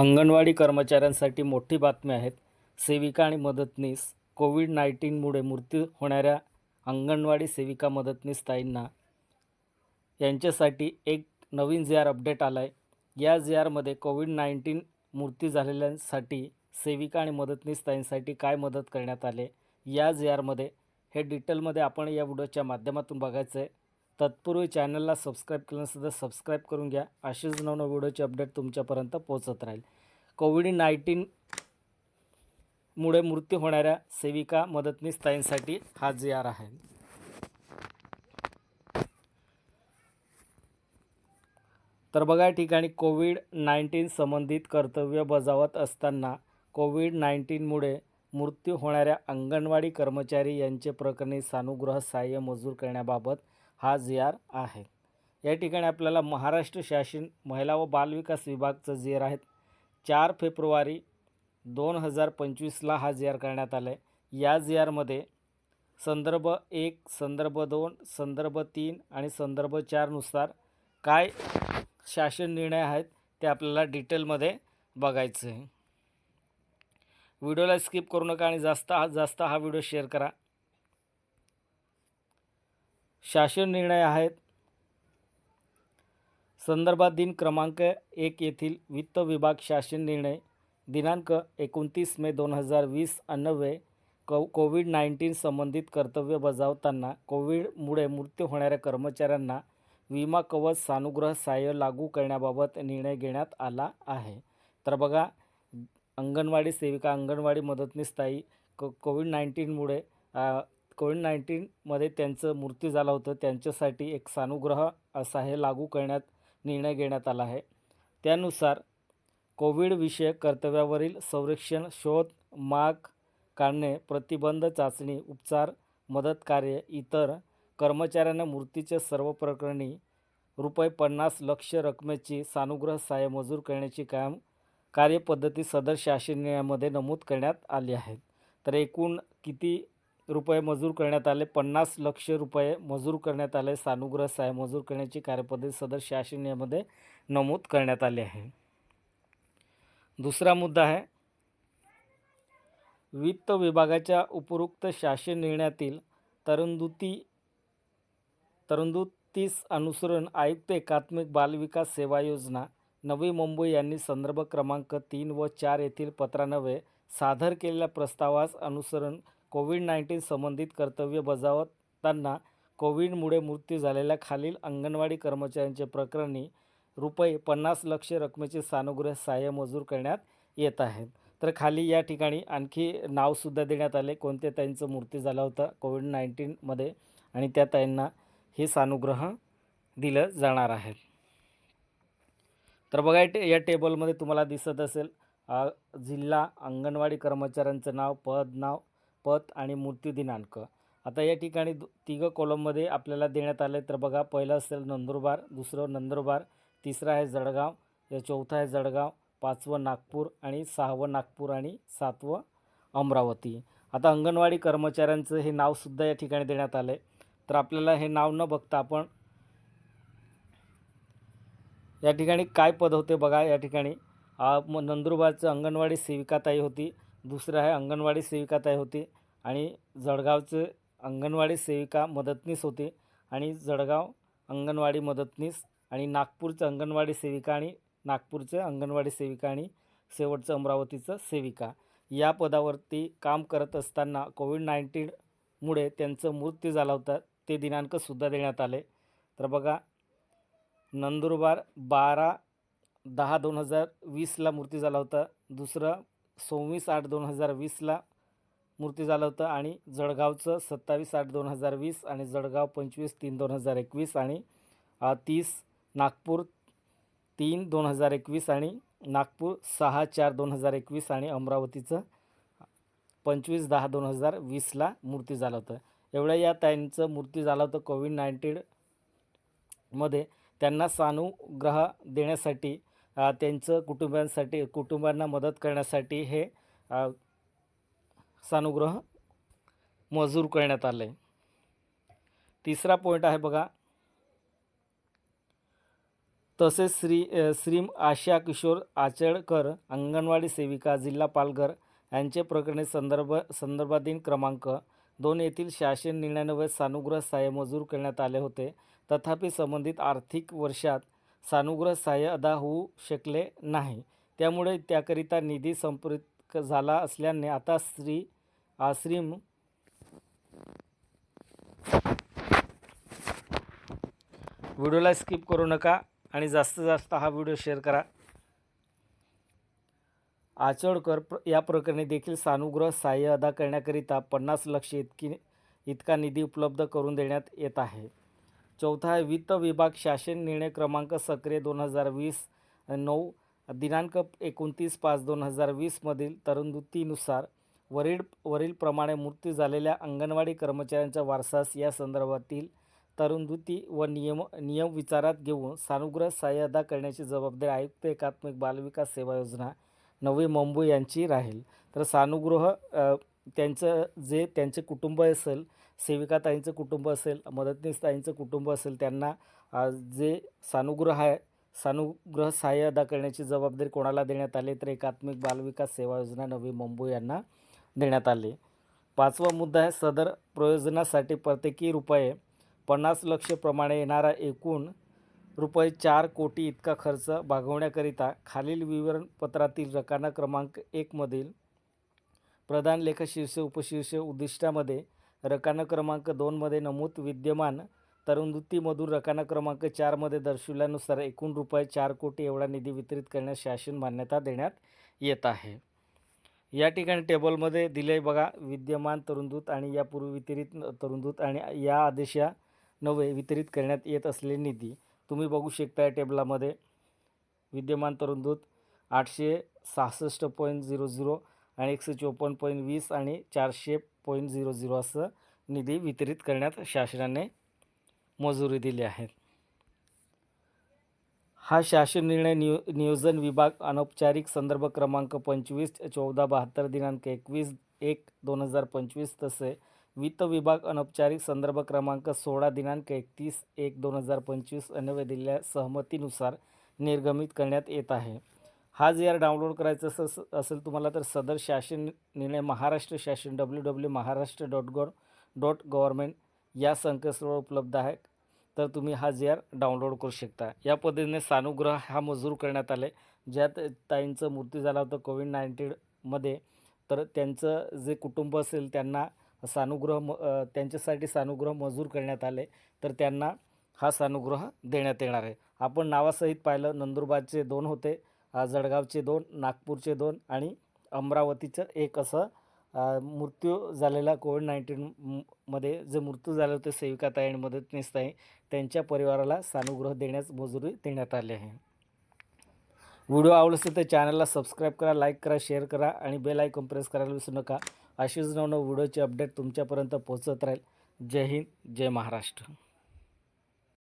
अंगणवाडी कर्मचाऱ्यांसाठी मोठी बातमी आहेत. सेविका आणि मदतनीस कोविड नाईन्टीनमुळे मृत्यू होणाऱ्या अंगणवाडी सेविका मदतनीस ताईंना यांच्यासाठी एक नवीन जे आर अपडेट आला आहे या जे आरमध्ये कोविड नाईन्टीन मृत्यू झालेल्यांसाठी सेविका आणि मदतनीस ताईंसाठी काय मदत करण्यात आले? या जे आरमध्ये हे डिटेलमध्ये आपण या व्हिडिओच्या माध्यमातून बघायचं आहे तत्पूर्वी चॅनलला सबस्क्राईब केलं नसतं तर सबस्क्राईब करून घ्या. असेच नवनव व्हिडिओचे अपडेट तुमच्यापर्यंत पोहोचत राहील. कोविड नाईन्टीन मुळे मृत्यू होणाऱ्या सेविका मदतनीस ताईंसाठी हा जी आर आहे. तर बघा या ठिकाणी कोविड नाईन्टीन संबंधित कर्तव्य बजावत असताना कोविड नाईन्टीनमुळे मृत्यू होणाऱ्या अंगणवाडी कर्मचारी यांचे प्रकरणी सानुग्रह सहाय्य मंजूर करण्याबाबत हा जी आर आहे. या ठिकाणी आपल्याला महाराष्ट्र शासन महिला व बालविकास विभागचं जी आर आहेत. चार फेब्रुवारी दोन हजार पंचवीसला हा जी आर करण्यात आला आहे या जी आरमध्ये संदर्भ एक संदर्भ दोन संदर्भ तीन आणि संदर्भ चारनुसार काय शासन निर्णय आहेत ते आपल्याला डिटेलमध्ये बघायचं आहे व्हिडिओला स्किप करू नका आणि जास्त जास्त हा व्हिडिओ शेअर करा. शासन निर्णय आहेत. संदर्भात दिन क्रमांक एक येथील वित्त विभाग शासन निर्णय दिनांक एकोणतीस मे दोन हजार वीस अन्नवे को कोविड नाईन्टीन संबंधित कर्तव्य बजावताना कोविडमुळे मृत्यू होणाऱ्या कर्मचाऱ्यांना विमा कवच सानुग्रह सहाय्य लागू करण्याबाबत निर्णय घेण्यात आला आहे. तर बघा अंगणवाडी सेविका अंगणवाडी मदतनीस ताई को कोविड नाईन्टीनमुळे कोविड नाईन्टीनमध्ये त्यांचं मृत्यू झाला होतं. त्यांच्यासाठी एक सानुग्रह असा हे लागू करण्यात निर्णय घेण्यात आला आहे. त्यानुसार कोविडविषयक कर्तव्यावरील संरक्षण शोध माग काढणे प्रतिबंध चाचणी उपचार मदत कार्य इतर कर्मचाऱ्यांना मृत्यूच्या सर्व प्रकरणी रुपये पन्नास लक्ष रकमेची सानुग्रह सहाय्य मंजूर करण्याची काम कार्यपद्धती सदर शासन निर्णयामध्ये नमूद करण्यात आली आहे. तर एकूण किती रुपये मजूर करण्यात आले. पन्नास लक्ष रुपये मजूर करण्यात आले. सानुग्रह सहाय्य मजूर करण्याची कार्यपद्धती सदर शासन नमूद करण्यात आले आहे. दुसरा मुद्दा आहे. वित्त विभागाच्या उपरोक्त शासन निर्णयातील तरंदुती तरंदुतीस अनुसरण आयुक्त एकात्मिक बालविकास सेवा योजना नवी मुंबई यांनी संदर्भ क्रमांक तीन व चार येथील पत्रानवे सादर केलेल्या प्रस्तावास अनुसरण कोविड नाईन्टीन संबंधित कर्तव्य बजावताना कोविडमुळे मृत्यू झालेल्या खालील अंगणवाडी कर्मचाऱ्यांचे प्रकरणी रुपये पन्नास लक्ष रकमेचे सानुग्रह सहाय्य मंजूर करण्यात येत आहेत. तर खाली या ठिकाणी आणखी नावसुद्धा देण्यात आले. कोणत्या ताईंचं मृत्यू झाला होता कोविड नाईन्टीनमध्ये आणि त्या ताईंना हे सानुग्रह दिलं जाणार आहे. तर बघा या टे या टेबलमध्ये तुम्हाला दिसत असेल जिल्हा अंगणवाडी कर्मचाऱ्यांचं नाव पद नाव पद आणि मृत्यू दिनांक. आता या ठिकाणी दु तिघं कॉलममध्ये आपल्याला देण्यात आले तर बघा पहिलं असेल नंदुरबार दुसरं नंदुरबार तिसरं आहे जळगाव या चौथं आहे जळगाव पाचवं नागपूर आणि सहावं नागपूर आणि सातवं अमरावती. आता अंगणवाडी कर्मचाऱ्यांचं हे नावसुद्धा या ठिकाणी देण्यात आलं आहे तर आपल्याला हे नाव न बघता आपण या ठिकाणी काय पद होते बघा या ठिकाणी. नंदुरबारचं अंगणवाडी सेविकाताई होती. दुसरं आहे अंगणवाडी सेविकाताई होती आणि जळगावचे अंगणवाडी सेविका मदतनीस होती आणि जळगाव अंगणवाडी मदतनीस आणि नागपूरचं अंगणवाडी सेविका आणि नागपूरचे अंगणवाडी सेविका आणि शेवटचं अमरावतीचं सेविका. या पदावरती काम करत असताना कोविड नाईन्टीनमुळे त्यांचं मृत्यू झाला होता. ते दिनांकसुद्धा देण्यात आले. तर बघा नंदुरबार बारा दहा दोन हजार वीसला मृत्यू झाला होता. दुसरं सव्वीस आठ दोन हजार वीसला मूर्ती झालं होतं आणि जळगावचं सत्तावीस आठ दोन हजार वीस आणि जळगाव पंचवीस तीन दोन हजार एकवीस आणि तीस नागपूर तीन दोन हजार एकवीस आणि नागपूर सहा चार दोन हजार एकवीस आणि अमरावतीचं पंचवीस दहा दोन हजार वीसला मूर्ती झालं होतं. एवढ्या या ताईंचं मूर्ती झालं होतं कोविड नाईन्टीनमध्ये त्यांना सानुग्रह देण्यासाठी त्यांचं कुटुंबियांसाठी कुटुंबांना मदत करण्यासाठी हे सानुग्रह मजूर करण्यात आले तिसरा पॉईंट आहे बघा. तसेच श्री श्रीम आशा किशोर आचळकर अंगणवाडी सेविका जिल्हा पालघर यांचे प्रकरणी संदर्भ संदर्भाधीन क्रमांक दोन येथील शासन निर्णयान्वये सानुग्रह सहाय्य मंजूर करण्यात आले होते. तथापि संबंधित आर्थिक वर्षात सानुग्रह सहाय्य अदा होऊ शकले नाही. त्यामुळे त्याकरिता निधी संपर्क झाला असल्याने आता श्री आश्रीम व्हिडिओला स्किप करू नका आणि जास्तीत जास्त हा व्हिडिओ शेअर करा. आचोडकर प्र या प्रकरणी देखील सानुग्रह सहाय्य अदा करण्याकरिता पन्नास लक्ष इतकी इतका निधी उपलब्ध करून देण्यात येत आहे. चौथा आहे वित्त विभाग शासन निर्णय क्रमांक सक्रिय दोन हजार वीस नऊ दिनांक एकोणतीस पाच दोन हजार वीसमधील तरतुदीनुसार वरील वरीलप्रमाणे मृत्यू झालेल्या अंगणवाडी कर्मचाऱ्यांच्या वारसास या संदर्भातील तरतुदी व नियम नियम विचारात घेऊन सानुग्रह सहाय्य अदा करण्याची जबाबदारी आयुक्त एकात्मिक बालविकास सेवा योजना नवी मुंबई यांची राहील. तर सानुग्रह त्यांचं जे त्यांचे कुटुंब असेल सेविकाताईंचं कुटुंब असेल मदतनीसताईंचं कुटुंब असेल त्यांना जे सानुग्रह आहे सानुग्रह सहाय्य अदा करण्याची जबाबदारी कोणाला देण्यात आली तर एकात्मिक बालविकास सेवा योजना नवी मुंबई यांना देण्यात आली. पाचवा मुद्दा आहे सदर प्रयोजनासाठी प्रत्येकी रुपये पन्नास लक्षप्रमाणे येणारा एकूण रुपये चार कोटी इतका खर्च भागवण्याकरिता खालील विवरणपत्रातील रकाना क्रमांक एकमधील प्रधान लेख शीर्ष उपशीर्ष उद्दिष्टामध्ये रकाना क्रमांक दोनमध्ये नमूद विद्यमान तरतुदीमधून रकाना क्रमांक चारमध्ये दर्शविल्यानुसार एकूण रुपये चार कोटी एवढा निधी वितरित करण्यास शासन मान्यता देण्यात येत आहे. या ठिकाणी टेबलमध्ये दिले बघा विद्यमान तरुणदूत आणि यापूर्वी वितरित तरुणदूत आणि या आदेशा नवे वितरित करण्यात येत असलेले निधी. तुम्ही बघू शकता या टेबलामध्ये विद्यमान तरुणदूत आठशे सहासष्ट पॉईंट झिरो झिरो आणि एकशे चोपन्न पॉईंट वीस आणि चारशे पॉईंट झिरो झिरो असं निधी वितरित करण्यात शासनाने मंजुरी दिली आहे. हा शासन निर्णय नियो नियोजन विभाग अनौपचारिक संदर्भ क्रमांक पंचवीस चौदा बहात्तर दिनांक एकवीस एक दोन हजार पंचवीस तसे वित्त विभाग अनौपचारिक संदर्भ क्रमांक सोळा दिनांक एकतीस एक दोन हजार पंचवीस अन्वय दिलेल्या सहमतीनुसार निर्गमित करण्यात येत आहे. हा जर डाउनलोड करायचं असं असेल तुम्हाला तर सदर शासन निर्णय महाराष्ट्र शासन W W Maharashtra dot gov dot government या संकेतस्थळावर उपलब्ध आहे. तर तुम्ही हा जे आर डाउनलोड करू शकता. या पद्धतीने सानुग्रह हा मंजूर करण्यात आले. ज्यात ताईंचं मृत्यू झाला होता कोविड नाईन्टीनमध्ये तर त्यांचं जे कुटुंब असेल त्यांना सानुग्रह म त्यांच्यासाठी सानुग्रह मंजूर करण्यात आले. तर त्यांना हा सानुग्रह देण्यात येणार आहे. आपण नावासहित पाहिलं. नंदुरबारचे दोन होते. जळगावचे दोन नागपूरचे दोन आणि अमरावतीचं एक असं मृत्यू झालेला कोविड नाईन्टीनमध्ये मध्ये जे मृत्यू झाले होते सेविकाताई आणि मदतनीसताई त्यांच्या परिवाराला सानुग्रह देण्यास मंजुरी देण्यात आली आहे. व्हिडिओ आवडला असेल तर चॅनलला सबस्क्राईब करा लाईक करा शेअर करा आणि बेल आयकॉन प्रेस करायला विसरू नका. अशीच नवनव व्हिडिओची अपडेट तुमच्यापर्यंत पोहोचत राहील. जय हिंद जय महाराष्ट्र.